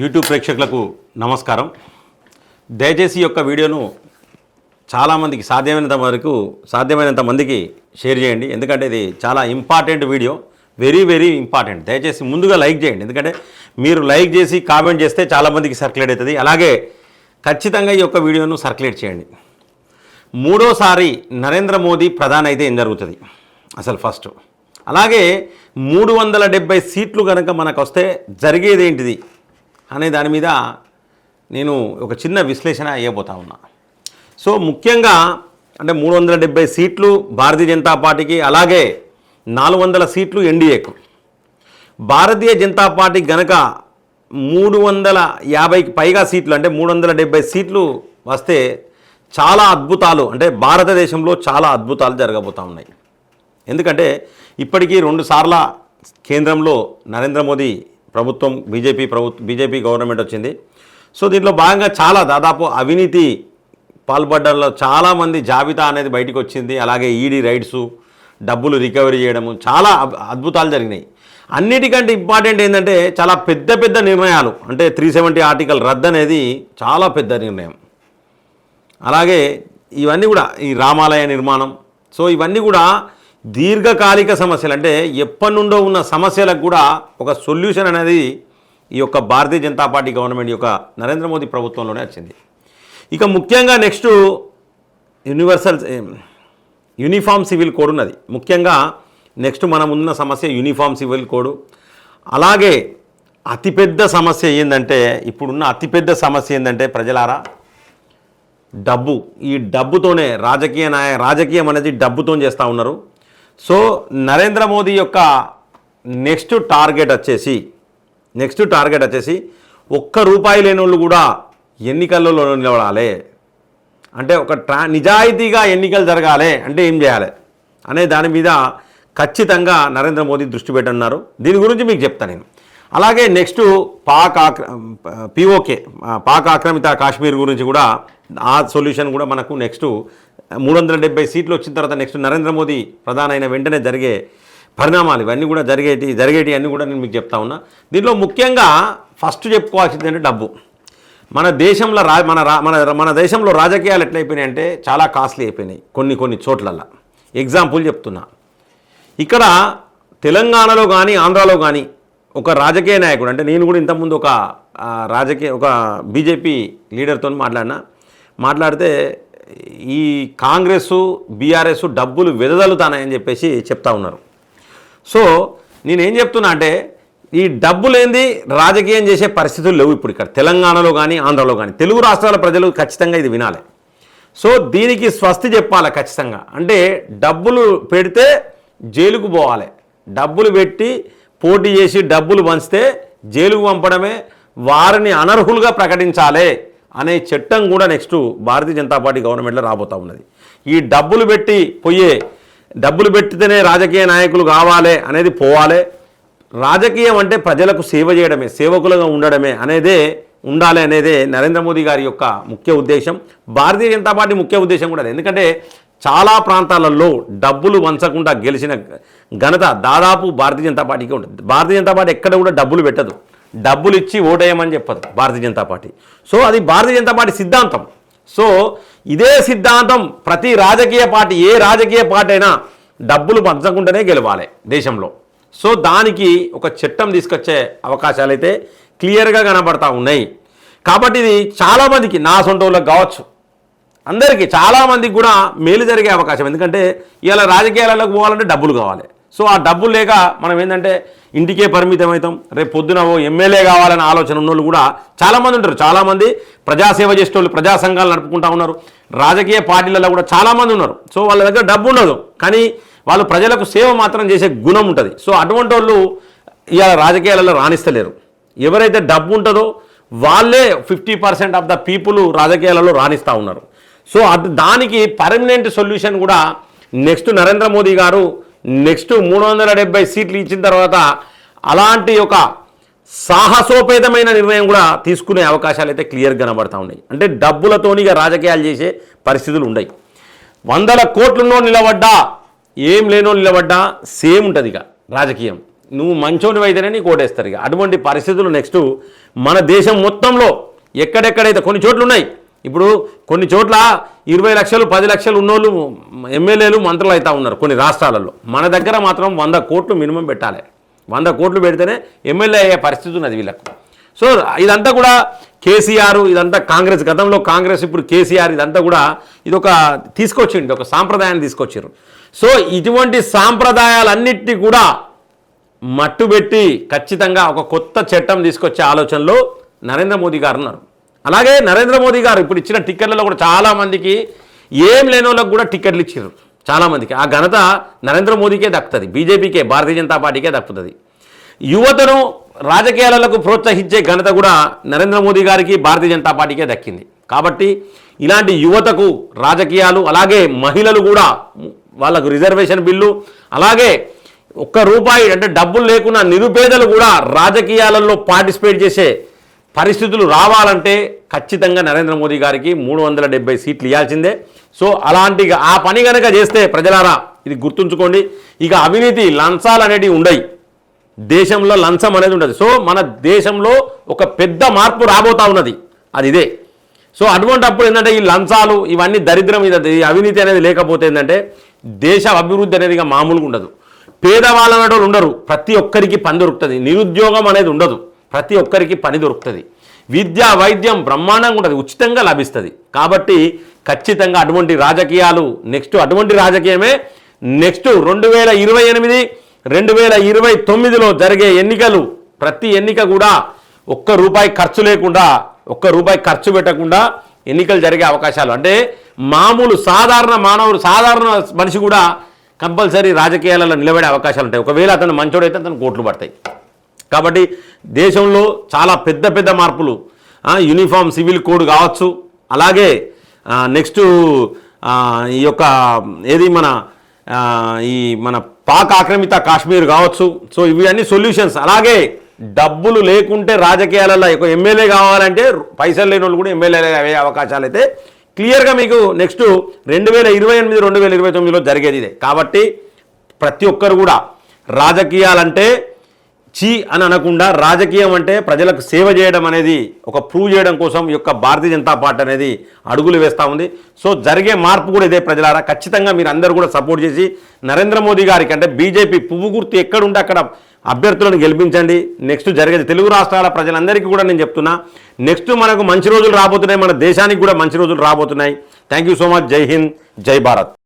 YouTube ప్రేక్షకులకు నమస్కారం. దయచేసి యొక్క వీడియోను చాలామందికి సాధ్యమైనంత వరకు సాధ్యమైనంత మందికి షేర్ చేయండి. ఎందుకంటే ఇది చాలా important video. Very very important. దయచేసి ముందుగా లైక్ చేయండి. ఎందుకంటే మీరు లైక్ చేసి కామెంట్ చేస్తే చాలామందికి సర్క్యులేట్ అవుతుంది. అలాగే ఖచ్చితంగా ఈ యొక్క వీడియోను సర్క్యులేట్ చేయండి. మూడోసారి నరేంద్ర మోదీ ప్రధాని అయితే ఏం జరుగుతుంది? అసలు ఫస్ట్. అలాగే మూడు వందల డెబ్బై సీట్లు కనుక మనకు వస్తే జరిగేది ఏంటిది? అనే దాని మీద నేను ఒక చిన్న విశ్లేషణ అయ్యబోతా ఉన్నా. సో ముఖ్యంగా అంటే మూడు వందల డెబ్బై సీట్లు భారతీయ జనతా పార్టీకి అలాగే నాలుగు వందల సీట్లు ఎన్డీఏకు. భారతీయ జనతా పార్టీ గనక మూడు వందల యాభైకి పైగా సీట్లు అంటే మూడు వందల డెబ్బై సీట్లు వస్తే చాలా అద్భుతాలు అంటే భారతదేశంలో చాలా అద్భుతాలు జరగబోతూ ఉన్నాయి. ఎందుకంటే ఇప్పటికీ రెండుసార్ల కేంద్రంలో నరేంద్ర మోదీ ప్రభుత్వం బీజేపీ ప్రభుత్వం బీజేపీ గవర్నమెంట్ వచ్చింది. సో దీంట్లో భాగంగా చాలా దాదాపు అవినీతి పాల్పడ్డలో చాలామంది జాబితా అనేది బయటకు వచ్చింది. అలాగే ఈడీ రైడ్స్ డబ్బులు రికవరీ చేయడము చాలా అద్భుతాలు జరిగినాయి. అన్నిటికంటే ఇంపార్టెంట్ ఏంటంటే చాలా పెద్ద పెద్ద నిర్ణయాలు అంటే త్రీ సెవెంటీ ఆర్టికల్ రద్దు అనేది చాలా పెద్ద నిర్ణయం. అలాగే ఇవన్నీ కూడా ఈ రామాలయ నిర్మాణం. సో ఇవన్నీ కూడా దీర్ఘకాలిక సమస్యలు అంటే ఎప్పటి నుండో ఉన్న సమస్యలకు కూడా ఒక సొల్యూషన్ అనేది ఈ యొక్క భారతీయ జనతా పార్టీ గవర్నమెంట్ యొక్క నరేంద్ర మోదీ ప్రభుత్వంలోనే వచ్చింది. ఇక ముఖ్యంగా next universal uniform civil code ఉన్నది. ముఖ్యంగా నెక్స్ట్ మనం ఉన్న సమస్య యూనిఫామ్ సివిల్ కోడ్. అలాగే అతిపెద్ద సమస్య ఏంటంటే ఇప్పుడున్న అతిపెద్ద సమస్య ఏంటంటే ప్రజలారా డబ్బు. ఈ డబ్బుతోనే రాజకీయ నాయ రాజకీయం అనేది డబ్బుతో చేస్తూ ఉన్నారు. సో నరేంద్ర మోదీ యొక్క నెక్స్ట్ టార్గెట్ వచ్చేసి నెక్స్ట్ టార్గెట్ వచ్చేసి ఒక్క రూపాయి లేని వాళ్ళు కూడా ఎన్నికల్లో నిలబడాలి. అంటే ఒక ట్రా నిజాయితీగా ఎన్నికలు జరగాలి అంటే ఏం చేయాలి? అనే దాని మీద ఖచ్చితంగా నరేంద్ర మోదీ దృష్టి పెట్టన్నారు దీని గురించి మీకు చెప్తాను నేను. అలాగే నెక్స్ట్ పాక్ ఆక్ర పిఓకే పాక్ ఆక్రమిత కాశ్మీర్ గురించి కూడా ఆ సొల్యూషన్ కూడా మనకు నెక్స్ట్ మూడు వందల డెబ్బై సీట్లు వచ్చిన తర్వాత నెక్స్ట్ నరేంద్ర మోదీ ప్రధాన అయిన వెంటనే జరిగే పరిణామాలు ఇవన్నీ కూడా జరిగేటి జరిగేటి అన్నీ కూడా నేను మీకు చెప్తా ఉన్నా. దీంట్లో ముఖ్యంగా ఫస్ట్ చెప్పుకోవాల్సింది అంటే డబ్బు. మన దేశంలో రా మన రా మన మన దేశంలో రాజకీయాలు ఎట్లయిపోయినాయి అంటే చాలా కాస్ట్లీ అయిపోయినాయి కొన్ని కొన్ని చోట్లల్లో. ఎగ్జాంపుల్ చెప్తున్నా. ఇక్కడ తెలంగాణలో కానీ ఆంధ్రాలో కానీ ఒక రాజకీయ నాయకుడు అంటే నేను కూడా ఇంతకుముందు ఒక రాజకీయ ఒక బీజేపీ లీడర్తో మాట్లాడినా. మాట్లాడితే ఈ కాంగ్రెస్ బీఆర్ఎస్ డబ్బులు వెదజల్లుతానని చెప్పేసి చెప్తా ఉన్నారు. సో నేనేం చెప్తున్నా అంటే ఈ డబ్బు లేనిది రాజకీయం చేసే పరిస్థితులు లేవు ఇప్పుడు ఇక్కడ. తెలంగాణలో కానీ ఆంధ్రలో కానీ తెలుగు రాష్ట్రాల ప్రజలు ఖచ్చితంగా ఇది వినాలి. సో దీనికి స్వస్తి చెప్పాలి ఖచ్చితంగా? అంటే డబ్బులు పెడితే జైలుకు పోవాలి. డబ్బులు పెట్టి పోటీ చేసి డబ్బులు పంచితే జైలుకు పంపడమే వారిని అనర్హులుగా ప్రకటించాలి. అనే చట్టం కూడా నెక్స్ట్ భారతీయ జనతా పార్టీ గవర్నమెంట్లో రాబోతా ఉన్నది. ఈ డబ్బులు పెట్టి పోయే డబ్బులు పెట్టితేనే రాజకీయ నాయకులు కావాలి అనేది పోవాలి. రాజకీయం అంటే ప్రజలకు సేవ చేయడమే సేవకులుగా ఉండడమే అనేదే ఉండాలి అనేదే నరేంద్ర మోదీ గారి యొక్క ముఖ్య ఉద్దేశం. భారతీయ జనతా పార్టీ ముఖ్య ఉద్దేశం కూడా ఎందుకంటే చాలా ప్రాంతాలలో డబ్బులు వంచకుండా గెలిచిన ఘనత దాదాపు భారతీయ జనతా పార్టీకి ఉంటుంది. భారతీయ జనతా పార్టీ ఎక్కడ కూడా డబ్బులు పెట్టదు. డబ్బులు ఇచ్చి ఓటేయమని చెప్పదు భారతీయ జనతా పార్టీ. సో అది భారతీయ జనతా పార్టీ సిద్ధాంతం. సో ఇదే సిద్ధాంతం ప్రతి రాజకీయ పార్టీ ఏ రాజకీయ పార్టీ అయినా డబ్బులు పంచకుండానే గెలవాలి దేశంలో. సో దానికి ఒక చట్టం తీసుకొచ్చే అవకాశాలు అయితే క్లియర్గా కనబడతా ఉన్నాయి. కాబట్టి ఇది చాలామందికి నా సొంత వాళ్ళకి కావచ్చు అందరికీ చాలామందికి కూడా మేలు జరిగే అవకాశం. ఎందుకంటే ఇలా రాజకీయాలలోకి పోవాలంటే డబ్బులు కావాలి. సో ఆ డబ్బులు లేక మనం ఏంటంటే ఇంటికే పరిమితం అవుతాం రేపు పొద్దున ఓ ఎమ్మెల్యే కావాలనే ఆలోచన ఉన్నోళ్ళు కూడా చాలామంది ఉంటారు. చాలామంది ప్రజాసేవ చేసేటోళ్ళు ప్రజా సంఘాలు నడుపుకుంటా ఉన్నారు. రాజకీయ పార్టీలలో కూడా చాలామంది ఉన్నారు. సో వాళ్ళ దగ్గర డబ్బు ఉండదు. కానీ వాళ్ళు ప్రజలకు సేవ మాత్రం చేసే గుణం ఉంటుంది. సో అటువంటి వాళ్ళు ఇవాళ రాజకీయాలలో రాణిస్తలేరు. ఎవరైతే డబ్బు ఉంటుందో వాళ్ళే fifty percent of the people రాజకీయాలలో రాణిస్తూ ఉన్నారు. సో అది దానికి పర్మనెంట్ సొల్యూషన్ కూడా నెక్స్ట్ నరేంద్ర మోదీ గారు నెక్స్ట్ మూడు వందల డెబ్బై సీట్లు ఇచ్చిన తర్వాత అలాంటి ఒక సాహసోపేతమైన నిర్ణయం కూడా తీసుకునే అవకాశాలు అయితే క్లియర్ కనబడతా ఉన్నాయి. అంటే డబ్బులతోనిగా రాజకీయాలు చేసే పరిస్థితులు ఉన్నాయి వందల కోట్లున్నో నిలబడ్డా ఏం లేనో నిలబడ్డా సేమ్ ఉంటుంది ఇక రాజకీయం. నువ్వు మంచోని అయితేనే నీకు ఓటేస్తారు ఇక. అటువంటి పరిస్థితులు నెక్స్ట్ మన దేశం మొత్తంలో ఎక్కడెక్కడైతే కొన్ని చోట్లు ఉన్నాయి ఇప్పుడు కొన్ని చోట్ల ఇరవై లక్షలు పది లక్షలు ఉన్నోళ్ళు ఎమ్మెల్యేలు మంత్రులు అవుతా ఉన్నారు కొన్ని రాష్ట్రాలలో. మన దగ్గర మాత్రం వంద కోట్లు మినిమం పెట్టాలి. వంద కోట్లు పెడితేనే ఎమ్మెల్యే అయ్యే పరిస్థితి ఉన్నది వీళ్ళకు. సో ఇదంతా కూడా కేసీఆర్ ఇదంతా కాంగ్రెస్ గతంలో కాంగ్రెస్ ఇప్పుడు కేసీఆర్ ఇదంతా కూడా ఇది ఒక తీసుకొచ్చింది ఒక సాంప్రదాయాన్ని తీసుకొచ్చారు సో ఇటువంటి సాంప్రదాయాలన్నిటినీ కూడా మట్టుబెట్టి ఖచ్చితంగా ఒక కొత్త చట్టం తీసుకొచ్చే ఆలోచనలో నరేంద్ర మోదీ గారు ఉన్నారు. అలాగే నరేంద్ర మోదీ గారు ఇప్పుడు ఇచ్చిన టిక్కెట్లలో కూడా చాలామందికి ఏం లేని వాళ్ళకి కూడా టిక్కెట్లు ఇచ్చారు చాలామందికి ఆ ఘనత నరేంద్ర మోదీకే దక్కుతుంది. బీజేపీకే భారతీయ జనతా పార్టీకే దక్కుతుంది. యువతను రాజకీయాలకు ప్రోత్సహించే ఘనత కూడా నరేంద్ర మోదీ గారికి భారతీయ జనతా పార్టీకే దక్కింది. కాబట్టి ఇలాంటి యువతకు రాజకీయాలు అలాగే మహిళలు కూడా వాళ్ళకు రిజర్వేషన్ బిల్లు అలాగే ఒక్క రూపాయి అంటే డబ్బులు లేకున్నా నిరుపేదలు కూడా రాజకీయాలలో పార్టిసిపేట్ చేసే పరిస్థితులు రావాలంటే ఖచ్చితంగా నరేంద్ర మోదీ గారికి మూడు వందల డెబ్బై సీట్లు ఇవ్వాల్సిందే సో అలాంటి ఆ పని కనుక చేస్తే ప్రజలారా ఇది గుర్తుంచుకోండి ఇక అవినీతి లంచాలు అనేటివి ఉండయి. దేశంలో లంచం అనేది ఉండదు. సో మన దేశంలో ఒక పెద్ద మార్పు రాబోతా ఉన్నది. అది ఇదే. సో అటువంటప్పుడు ఏంటంటే ఈ లంచాలు ఇవన్నీ దరిద్రం ఇది ఈ అవినీతి అనేది లేకపోతే ఏంటంటే దేశ అభివృద్ధి అనేది ఇక మామూలుగా ఉండదు. పేదవాళ్ళు అనేటోళ్ళు ఉండరు. ప్రతి ఒక్కరికి పని దొరుకుతుంది. నిరుద్యోగం అనేది ఉండదు. ప్రతి ఒక్కరికి పని దొరుకుతుంది. విద్య వైద్యం బ్రహ్మాండంగా ఉంటుంది ఉచితంగా లభిస్తుంది. కాబట్టి ఖచ్చితంగా అటువంటి రాజకీయాలు నెక్స్ట్ అటువంటి రాజకీయమే నెక్స్ట్ రెండు వేల ఇరవై ఎనిమిది రెండు వేల ఇరవై తొమ్మిదిలో జరిగే ఎన్నికలు ప్రతి ఎన్నిక కూడా ఒక్క రూపాయి ఖర్చు లేకుండా ఒక్క రూపాయి ఖర్చు పెట్టకుండా ఎన్నికలు జరిగే అవకాశాలు. అంటే మామూలు సాధారణ మానవుడు సాధారణ మనిషి కూడా కంపల్సరీ రాజకీయాలలో నిలబడే అవకాశాలు ఉంటాయి. ఒకవేళ అతను మంచోడైతే అతను కోట్లు పడతాయి. కాబట్టి దేశంలో చాలా పెద్ద పెద్ద మార్పులు. యూనిఫామ్ సివిల్ కోడ్ కావచ్చు. అలాగే నెక్స్ట్ ఈ యొక్క ఏది మన ఈ మన పాక్ ఆక్రమిత కాశ్మీర్ కావచ్చు. సో ఇవి అన్ని సొల్యూషన్స్. అలాగే డబ్బులు లేకుంటే రాజకీయాలలో ఒక ఎమ్మెల్యే కావాలంటే పైసలు లేని వాళ్ళు కూడా ఎమ్మెల్యేలు అయ్యే అవకాశాలు అయితే క్లియర్గా మీకు నెక్స్ట్ రెండు వేల ఇరవై ఎనిమిది రెండు వేల ఇరవై తొమ్మిదిలో జరిగేది ఇదే. కాబట్టి ప్రతి ఒక్కరు కూడా రాజకీయాలంటే చీ అని అనకుండా రాజకీయం అంటే ప్రజలకు సేవ చేయడం అనేది ఒక ప్రూవ్ చేయడం కోసం యొక్క భారతీయ జనతా పార్టీ అనేది అడుగులు వేస్తూ ఉంది. సో జరిగే మార్పు కూడా ఇదే ప్రజలారా. ఖచ్చితంగా మీరు అందరూ కూడా సపోర్ట్ చేసి నరేంద్ర మోదీ గారికి అంటే బీజేపీ పువ్వు గుర్తు ఎక్కడుంటే అక్కడ అభ్యర్థులను గెలిపించండి. నెక్స్ట్ జరిగేది తెలుగు రాష్ట్రాల ప్రజలందరికీ కూడా నేను చెప్తున్నా. నెక్స్ట్ మనకు మంచి రోజులు రాబోతున్నాయి. మన దేశానికి కూడా మంచి రోజులు రాబోతున్నాయి. థ్యాంక్ యూ సో మచ్ జై హింద్ జై భారత్